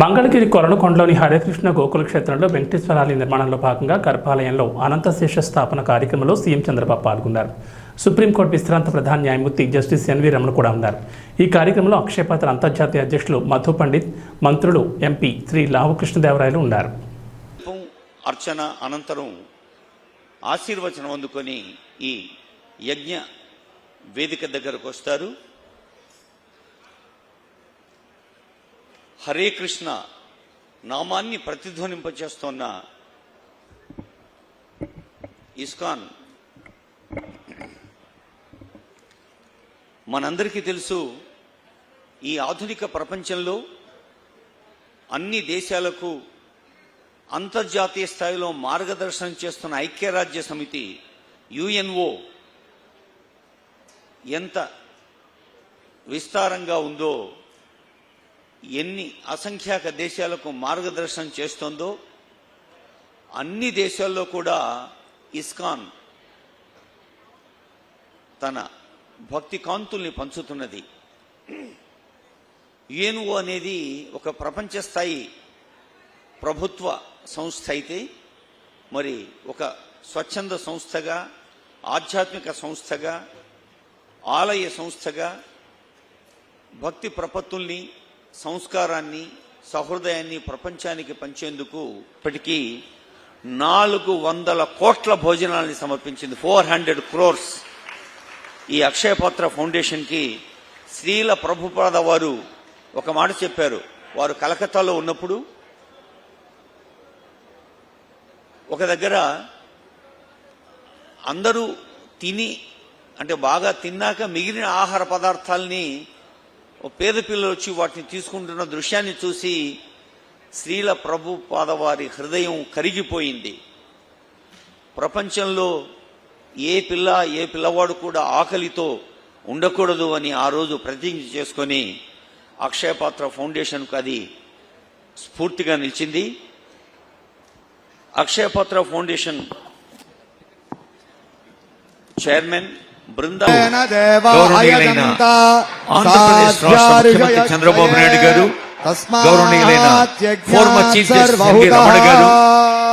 మంగళగిరి కొరణకొండలోని హరేకృష్ణ గోకుల క్షేత్రంలో వెంకటేశ్వరాలయ నిర్మాణంలో భాగంగా గర్భాలయంలో అనంతశేష స్థాపన కార్యక్రమంలో సీఎం చంద్రబాబు పాల్గొన్నారు. సుప్రీంకోర్టు విశ్రాంత ప్రధాన న్యాయమూర్తి జస్టిస్ ఎన్వి రమణ కూడా ఉన్నారు. ఈ కార్యక్రమంలో అక్షయపాత్ర అంతర్జాతీయ అధ్యక్షులు మధు పండిత్ మంత్రులు ఎంపీ శ్రీ లావకృష్ణదేవరాయలు ఉన్నారు. అర్చన అనంతరం ఆశీర్వచనం అందుకొని ఈ యజ్ఞ వేదిక దగ్గరకు వస్తారు. హరే కృష్ణ నామాన్ని ప్రతిధ్వనింపచేస్తున్న ఇస్కాన్. మనందరికీ తెలుసు ఈ ఆధునిక ప్రపంచంలో అన్ని దేశాలకు అంతర్జాతీయ స్థాయిలో మార్గదర్శనం చేస్తున్న ఐక్యరాజ్య సమితి యుఎన్ఓ ఎంత విస్తారంగా ఉందో ఎన్ని అసంఖ్యాక దేశాలకు మార్గదర్శనం చేస్తోందో అన్ని దేశాల్లో కూడా ఇస్కాన్ తన భక్తి కాంతుల్ని పంచుతున్నది. యుఎన్ఓ అనేది ఒక ప్రపంచ స్థాయి ప్రభుత్వ సంస్థ అయితే మరి ఒక స్వచ్ఛంద సంస్థగా ఆధ్యాత్మిక సంస్థగా ఆలయ సంస్థగా భక్తి ప్రపత్తుల్ని సంస్కారాన్ని సహృదయాన్ని ప్రపంచానికి పంచేందుకు ఇప్పటికీ నాలుగు వందల కోట్ల భోజనాల్ని సమర్పించింది. Four hundred crores. ఈ అక్షయపాత్ర ఫౌండేషన్కి స్త్రీల ప్రభుపాద వారు ఒక మాట చెప్పారు. వారు కలకత్తాలో ఉన్నప్పుడు ఒక దగ్గర అందరూ తిని అంటే బాగా తిన్నాక మిగిలిన ఆహార పదార్థాల్ని ఓ పేద పిల్లలు వచ్చి వాటిని తీసుకుంటున్న దృశ్యాన్ని చూసి శ్రీల ప్రభు పాదవారి హృదయం కరిగిపోయింది. ప్రపంచంలో ఏ పిల్ల ఏ పిల్లవాడు కూడా ఆకలితో ఉండకూడదు అని ఆ రోజు ప్రతిజ్ఞ చేసుకొని అక్షయపాత్ర ఫౌండేషన్కు అది స్ఫూర్తిగా నిలిచింది. అక్షయపాత్ర ఫౌండేషన్ చైర్మన్ బృందా గౌరవనీయులైన ఆంధ్రప్రదేశ్ రాష్ట్ర ముఖ్యమంత్రి చంద్రబాబు నాయుడు గారు గౌరవనీయులైన ఫోర్మర్ చీఫ్ జస్టిస్ రమణ గారు